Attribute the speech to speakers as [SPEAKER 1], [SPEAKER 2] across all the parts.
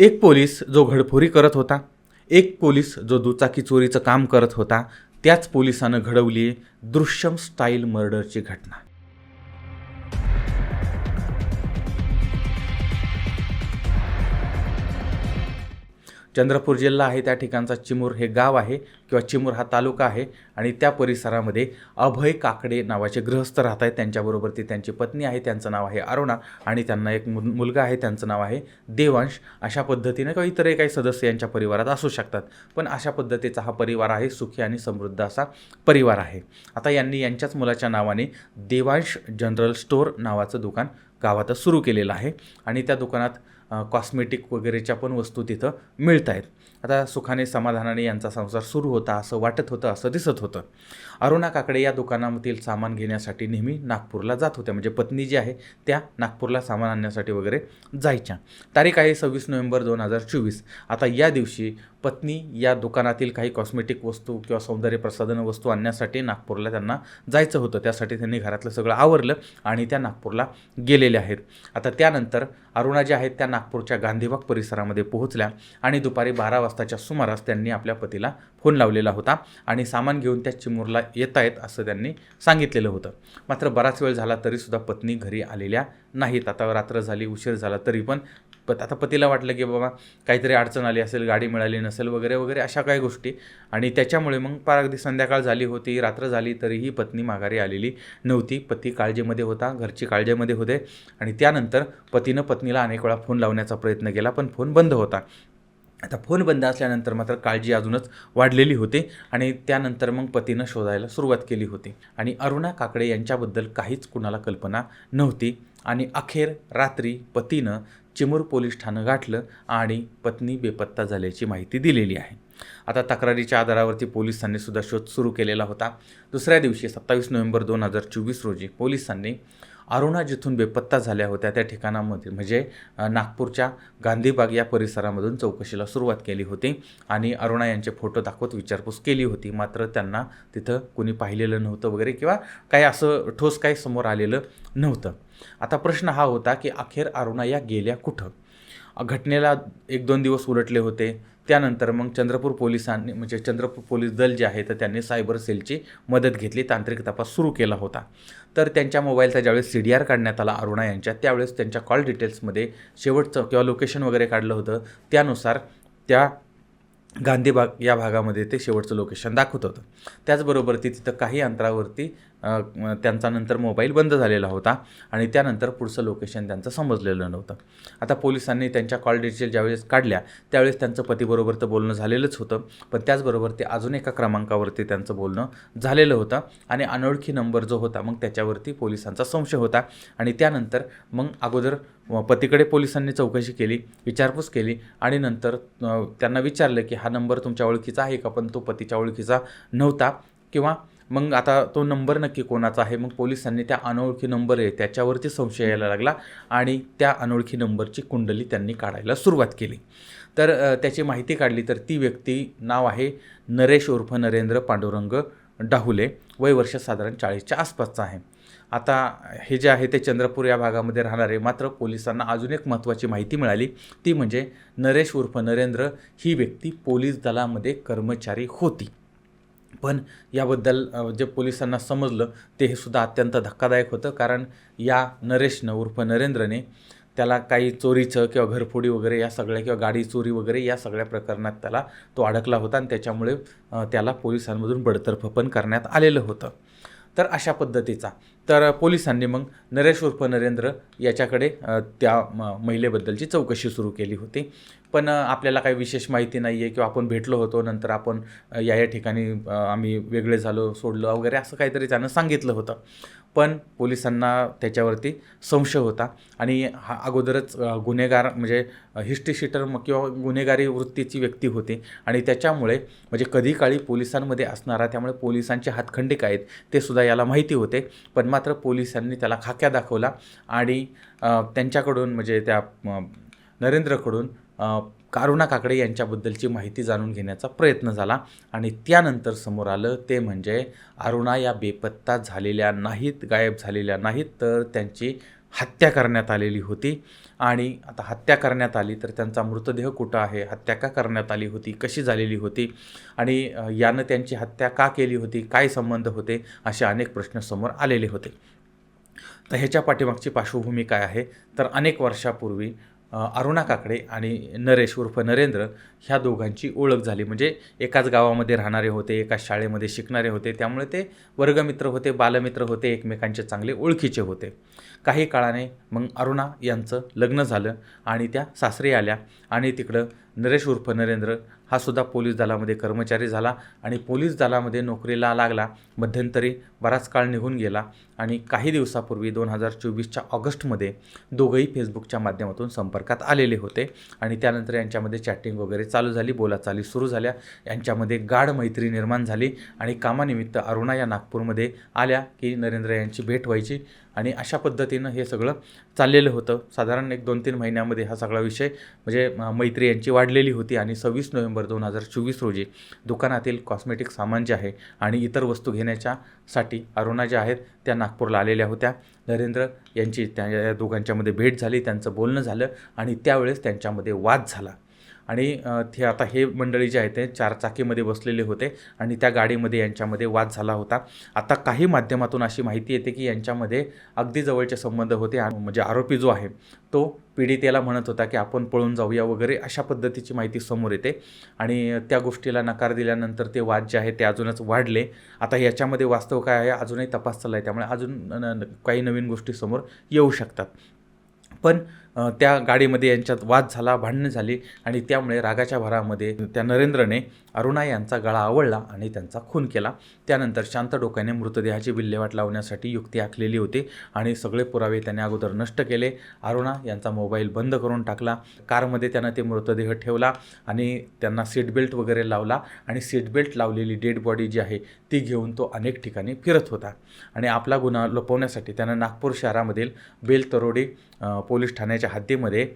[SPEAKER 1] एक पोलीस जो घडफोरी करत होता एक पोलीस जो दुचाकी चोरीचं काम करत होता त्याच पोलिसानं घडवली दृश्यम स्टाईल मर्डरची घटना. चंद्रपूर जिल्हा आहे त्या ठिकाणचा चिमूर हे गाव आहे किंवा चिमूर हा तालुका आहे आणि त्या परिसरामध्ये अभय काकडे नावाचे गृहस्थ राहत आहेत. त्यांच्याबरोबर ती त्यांची पत्नी आहे त्यांचं नाव आहे अरुणा आणि त्यांना एक मुल मुलगा आहे त्यांचं नाव आहे देवांश. अशा पद्धतीने किंवा इतरही काही सदस्य यांच्या परिवारात असू शकतात. पण अशा पद्धतीचा हा परिवार आहे सुखी आणि समृद्ध असा परिवार आहे. आता यांनी यांच्याच मुलाच्या नावाने देवांश जनरल स्टोअर नावाचं दुकान गावातच सुरू केलेलं आहे आणि त्या दुकानात कॉस्मेटिक वगैरेच्या पण वस्तू तिथं मिळत आहेत आता सुखाने समाधानाने यांचा संसार सुरू होता असं वाटत होतं असं दिसत होतं. अरुणा काकडे या दुकानामधील सामान घेण्यासाठी नेहमी नागपूरला जात होत्या. म्हणजे पत्नी जी आहे त्या नागपूरला सामान आणण्यासाठी वगैरे जायच्या. तारीख आहे सव्वीस नोव्हेंबर दोन हजार चोवीस. आता या दिवशी पत्नी या दुकानातील काही कॉस्मेटिक वस्तू किंवा सौंदर्य प्रसाधन वस्तू आणण्यासाठी नागपूरला त्यांना जायचं होतं. त्यासाठी त्यांनी घरातलं सगळं आवरलं आणि त्या नागपूरला गेलेल्या आहेत. आता त्यानंतर अरुणा ज्या आहेत त्या नागपूरच्या गांधीबाग परिसरामध्ये पोहोचल्या आणि दुपारी बारा वाजताच्या सुमारास त्यांनी आपल्या पतीला फोन लावलेला होता आणि सामान घेऊन त्या चिमूरला येत आहेत असं त्यांनी सांगितलेलं होतं. मात्र बराच वेळ झाला तरीसुद्धा पत्नी घरी आलेल्या नाहीत. आता रात्र झाली उशीर झाला तरी पण पण आता पतीला वाटलं की बाबा काहीतरी अडचण आली असेल गाडी मिळाली नसेल वगैरे वगैरे अशा काही गोष्टी. आणि त्याच्यामुळे मग पार अगदी संध्याकाळ झाली होती रात्र झाली तरीही पत्नी माघारी आलेली नव्हती. पती काळजीमध्ये होता घरची काळजीमध्ये होते. आणि त्यानंतर पतीनं पत्नीला अनेक वेळा फोन लावण्याचा प्रयत्न केला पण फोन बंद होता. आता फोन बंद असल्यानंतर मात्र काळजी अजूनच वाढलेली होती आणि त्यानंतर मग पतीनं शोधायला सुरुवात केली होती. आणि अरुणा काकडे यांच्याबद्दल काहीच कुणाला कल्पना नव्हती. आणि अखेर रात्री पतीनं चिमूर पोलीस ठाणं गाठलं आणि पत्नी बेपत्ता झाल्याची माहिती दिलेली आहे. आता तक्रारीच्या आधारावरती पोलिसांनी सुद्धा शोध सुरू केलेला होता. दुसऱ्या दिवशी सत्तावीस नोव्हेंबर दोन हजार चोवीस रोजी पोलिसांनी अरुणा जिथून बेपत्ता झाल्या होत्या त्या ठिकाणामध्ये म्हणजे नागपूरच्या गांधीबाग या परिसरामधून चौकशीला सुरुवात केली होती आणि अरुणा यांचे फोटो दाखवत विचारपूस केली होती. मात्र त्यांना तिथं कुणी पाहिलेलं नव्हतं वगैरे किंवा काही असं ठोस काही समोर आलेलं नव्हतं. आता प्रश्न हा होता की अखेर अरुणा या गेल्या कुठं? घटनेला एक दोन दिवस उलटले होते. त्यानंतर मग चंद्रपूर पोलिसांनी म्हणजे चंद्रपूर पोलीस दल जे आहे तर त्यांनी सायबर सेलची मदत घेतली तांत्रिक तपास सुरू केला होता. तर त्यांच्या मोबाईलचा ज्यावेळेस सी डी आर काढण्यात आला अरुणा यांच्या त्यावेळेस त्यांच्या कॉल डिटेल्समध्ये शेवटचं किंवा लोकेशन वगैरे काढलं होतं. त्यानुसार त्या गांधीबाग या भागामध्ये ते शेवटचं लोकेशन दाखवत होतं. त्याचबरोबर ती तिथं काही अंतरावरती त्यांचा नंतर मोबाईल बंद झालेला होता आणि त्यानंतर पुढचं लोकेशन त्यांचं समजलेलं नव्हतं. आता पोलिसांनी त्यांच्या कॉल डिटेल ज्यावेळेस काढल्या त्यावेळेस त्यांचं पतीबरोबर तर बोलणं झालेलंच होतं. पण त्याचबरोबर ते अजून एका क्रमांकावरती त्यांचं बोलणं झालेलं होतं आणि अनोळखी नंबर जो होता मग त्याच्यावरती पोलिसांचा संशय होता आणि त्यानंतर मग अगोदर पतीकडे पोलिसांनी चौकशी केली विचारपूस केली आणि नंतर त्यांना विचारलं की हा नंबर तुमच्या ओळखीचा आहे का? पण तो पतीच्या ओळखीचा नव्हता. किंवा मग आता तो नंबर नक्की कोणाचा आहे? मग पोलिसांनी त्या अनोळखी नंबर आहे त्याच्यावरती संशय यायला लागला आणि त्या अनोळखी नंबरची कुंडली त्यांनी काढायला सुरुवात केली. तर त्याची माहिती काढली तर ती व्यक्ती नाव आहे नरेश उर्फ नरेंद्र पांडुरंग डाहुले वय वर्ष साधारण चाळीसच्या आसपासचं आहे. आता हे जे आहे ते चंद्रपूर या भागामध्ये राहणारे मात्र पोलिसांना अजून एक महत्त्वाची माहिती मिळाली. ती म्हणजे नरेश उर्फ नरेंद्र ही व्यक्ती पोलीस दलामध्ये कर्मचारी होती. पण याबद्दल जे पोलिसांना समजलं ते हे सुद्धा अत्यंत धक्कादायक होतं. कारण या नरेशनं उर्फ नरेंद्रने त्याला काही चोरीचं किंवा घरफोडी वगैरे या सगळ्या किंवा गाडी चोरी वगैरे या सगळ्या प्रकरणात त्याला तो अडकला होता आणि त्याच्यामुळे त्याला पोलिसांमधून बडतर्फ पण करण्यात आलेलं होतं. तर अशा पद्धतीचा. तर पोलिसांनी मग नरेश उर्फ नरेंद्र याच्याकडे त्या महिलेबद्दलची चौकशी सुरू केली होती. पण आपल्याला काही विशेष माहिती नाही आहे किंवा आपण भेटलो होतो नंतर आपण या या ठिकाणी आम्ही वेगळे झालो सोडलो वगैरे असं काहीतरी त्यानं सांगितलं होतं. पण पोलिसांना त्याच्यावरती संशय होता आणि हा अगोदरच गुन्हेगार म्हणजे हिस्ट्री किंवा गुन्हेगारी वृत्तीची व्यक्ती होती आणि त्याच्यामुळे म्हणजे कधी काळी पोलिसांमध्ये असणारा त्यामुळे पोलिसांचे हातखंडे काय आहेत ते सुद्धा याला माहिती होते. पण मात्र पोलिसांनी त्याला खाक्या दाखवला आणि त्यांच्याकडून म्हणजे त्या नरेंद्रकडून कारुणा काकडे यांच्याबद्दलची माहिती जाणून घेण्याचा प्रयत्न झाला आणि त्यानंतर समोर आलं ते म्हणजे अरुणा या बेपत्ता झालेल्या नाहीत गायब झालेल्या नाहीत तर त्यांची हत्या करण्यात आलेली होती. आणि आता हत्या करण्यात आली तर त्यांचा मृतदेह कुठं आहे? हत्या का करण्यात आली होती? कशी झालेली होती? आणि यानं त्यांची हत्या का केली होती? काय संबंध होते? असे अनेक प्रश्न समोर आलेले होते. तर ह्याच्या पाठीमागची पार्श्वभूमी काय आहे? तर अनेक वर्षापूर्वी अरुणा काकडे आणि नरेश उर्फ नरेंद्र ह्या दोघांची ओळख झाली. म्हणजे एकाच गावामध्ये राहणारे होते एकाच शाळेमध्ये शिकणारे होते. त्यामुळे ते वर्गमित्र होते बालमित्र होते एकमेकांचे चांगले ओळखीचे होते. काही काळाने मग अरुणा यांचं लग्न झालं आणि त्या सासरी आल्या आणि तिकडं नरेश उर्फ नरेंद्र हा सुद्धा पोलीस दलामध्ये कर्मचारी झाला आणि पोलीस दलामध्ये नोकरीला लागला. मध्यंतरी बराच काळ निघून गेला आणि काही दिवसापूर्वी दोन हजार चोवीसच्या ऑगस्टमध्ये दोघंही फेसबुकच्या माध्यमातून संपर्कात आलेले होते आणि त्यानंतर यांच्यामध्ये चॅटिंग वगैरे चालू झाली बोलाचाली सुरू झाल्या. यांच्यामध्ये गाढ मैत्री निर्माण झाली आणि कामानिमित्त अरुणा या नागपूरमध्ये आल्या की नरेंद्र यांची भेट व्हायची. आणि अशा पद्धतीनं हे सगळं चाललेलं होतं. साधारण एक दोन तीन महिन्यामध्ये हा सगळा विषय म्हणजे मैत्री यांची वाढलेली होती आणि सव्वीस नोव्हेंबर दोन हजार चोवीस रोजी दुकानातील कॉस्मेटिक सामान जे आहे आणि इतर वस्तू घेण्याच्यासाठी अरुणा ज्या आहेत त्या नागपूरला आलेल्या होत्या. नरेंद्र यांची त्या दोघांच्यामध्ये भेट झाली त्यांचं बोलणं झालं आणि त्यावेळेस त्यांच्यामध्ये वाद झाला. आणि ते आता हे मंडळी जे आहे ते चार चाकीमध्ये बसलेले होते आणि त्या गाडीमध्ये यांच्यामध्ये वाद झाला होता. आता काही माध्यमातून अशी माहिती येते की यांच्यामध्ये अगदी जवळचे संबंध होते म्हणजे आरोपी जो आहे तो पीडितेला म्हणत होता की आपण पळून जाऊया वगैरे अशा पद्धतीची माहिती समोर येते आणि त्या गोष्टीला नकार दिल्यानंतर ते वाद जे आहे ते अजूनच वाढले. आता याच्यामध्ये वास्तव काय आहे अजूनही तपास चालला आहे त्यामुळे अजून न- काही नवीन गोष्टी समोर येऊ शकतात. पण त्या गाडीमध्ये यांच्यात वाद झाला भांडणं झाली आणि त्यामुळे रागाच्या भरामध्ये त्या नरेंद्रने अरुणा यांचा गळा आवळला आणि त्यांचा खून केला. त्यानंतर शांत डोक्याने मृतदेहाची विल्हेवाट लावण्यासाठी युक्ती आखलेली होती आणि सगळे पुरावे त्याने अगोदर नष्ट केले. अरुणा यांचा मोबाईल बंद करून टाकला. कारमध्ये त्यानं ते मृतदेह ठेवला आणि त्यांना सीट बेल्ट वगैरे लावला आणि सीट बेल्ट लावलेली डेड बॉडी जी आहे ती घेऊन तो अनेक ठिकाणी फिरत होता. आणि आपला गुन्हा लपवण्यासाठी त्यानं नागपूर शहरामधील बेल तरोडी पोलीस ठाण्याच्या हद्दीमध्ये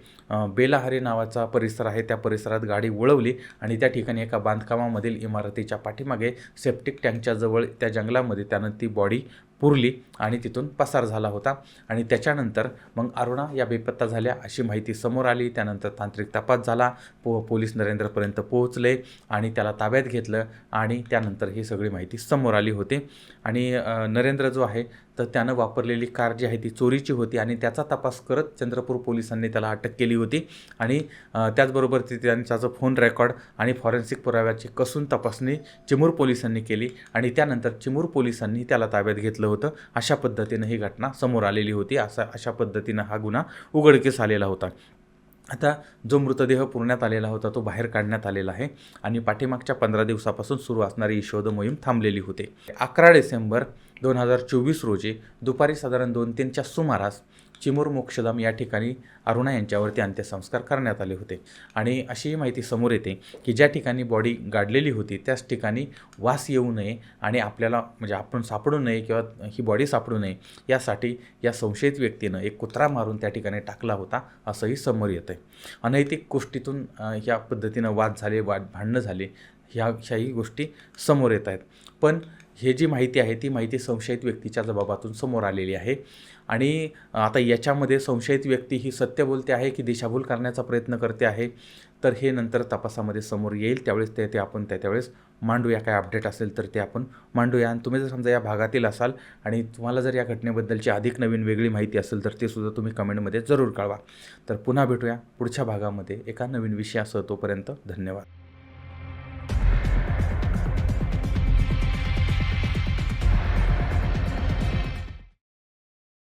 [SPEAKER 1] बेलाहारी नावाचा परिसर आहे. त्या परिसरात गाडी वळवली आणि त्या ठिकाणी एका बांधकामामधील इमारतीच्या पाठीमागे सेप्टिक टँकच्या जवळ त्या जंगलामध्ये त्यानं ती बॉडी पुरली आणि तिथून पसार झाला होता. आणि त्याच्यानंतर मग अरुणा या बेपत्ता झाल्या अशी माहिती समोर आली. त्यानंतर तांत्रिक तपास झाला. पो पोलीस नरेंद्रपर्यंत पोहोचले आणि त्याला ताब्यात घेतलं आणि त्यानंतर ही सगळी माहिती समोर आली होती. आणि नरेंद्र जो आहे तर त्यानं वापरलेली कार जी आहे ती चोरीची होती आणि त्याचा तपास करत चंद्रपूर पोलिसांनी त्याला अटक केली होती. आणि त्याचबरोबर ते त्यांचा जो फोन रेकॉर्ड आणि फॉरेन्सिक पुराव्याची कसून तपासणी चिमूर पोलिसांनी केली आणि त्यानंतर चिमूर पोलिसांनी त्याला ताब्यात घेतलं होतं. अशा पद्धतीनं ही घटना समोर आलेली होती. असा अशा पद्धतीनं हा गुन्हा उघडकीस आलेला होता. आता जो मृतदेह पुरण्यात आलेला होता तो बाहेर काढण्यात आलेला आहे आणि पाठीमागच्या पंधरा दिवसापासून सुरू असणारी ही शोध मोहीम थांबलेली होती. अकरा डिसेंबर दोन हजार चोवीस रोजी दुपारी साधारण दोन तीनच्या सुमारास चिमूर मोक्षधाम या ठिकाणी अरुणा यांच्यावरती अंत्यसंस्कार करण्यात आले होते. आणि अशी माहिती समोर येते की ज्या ठिकाणी बॉडी गाडलेली होती त्याच ठिकाणी वास येऊ नये आणि आपल्याला म्हणजे आपण सापडू नये किंवा ही बॉडी सापडू नये यासाठी या संशयित व्यक्तीनं एक कुत्रा मारून त्या ठिकाणी टाकला होता असंही समोर येतं आहे अनैतिक गोष्टीतून ह्या पद्धतीनं वाद झाले वाद भांडणं झाले ह्या ह्याही गोष्टी समोर येत आहेत. पण हे जी माहिती आहे ती माहिती संशयित व्यक्तीच्या जबाबातून समोर आलेली आहे. आणि आता याच्यामध्ये संशयित व्यक्ती ही सत्य बोलते आहे की दिशाभूल करण्याचा प्रयत्न करते आहे तर हे नंतर तपासामध्ये समोर येईल. त्यावेळेस ते ते आपण त्या त्यावेळेस मांडूया. काय अपडेट असेल तर ते आपण मांडूया. आणि तुम्ही जर समजा या भागातील असाल आणि तुम्हाला जर या घटनेबद्दलची अधिक नवीन वेगळी माहिती असेल तर ते सुद्धा तुम्ही कमेंटमध्ये जरूर कळवा. तर पुन्हा भेटूया पुढच्या भागामध्ये एका नवीन विषयासह तोपर्यंत धन्यवाद.